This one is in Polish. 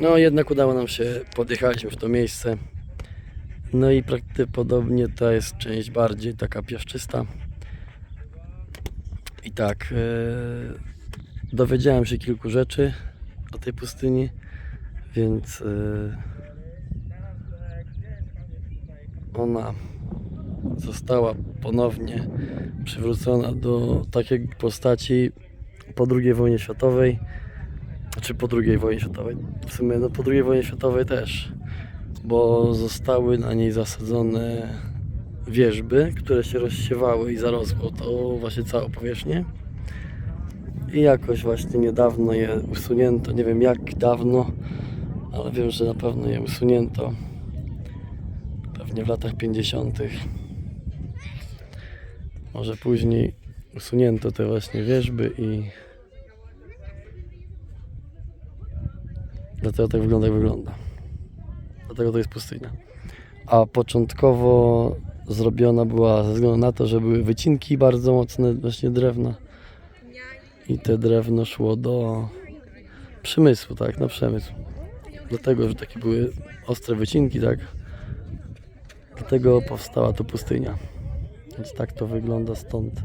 No jednak udało nam się, podjechaliśmy w to miejsce. No i prawdopodobnie to jest część bardziej taka piaszczysta. I tak, e, dowiedziałem się kilku rzeczy o tej pustyni, więc e, ona została ponownie przywrócona do takiej postaci po II wojnie światowej. Znaczy po II wojnie światowej. W sumie no po II wojnie światowej też. Bo zostały na niej zasadzone wierzby, które się rozsiewały i zarosło to właśnie całą powierzchnię. I jakoś właśnie niedawno je usunięto. Nie wiem jak dawno, ale wiem, że na pewno je usunięto. Pewnie w latach 50. Może później usunięto te właśnie wierzby i dlatego tak wygląda jak wygląda. Dlatego to jest pustynia. A początkowo zrobiona była ze względu na to, że były wycinki bardzo mocne właśnie drewna i te drewno szło do przemysłu, tak, na przemysł. Dlatego, że takie były ostre wycinki, tak. Dlatego powstała tu pustynia. Więc tak to wygląda stąd.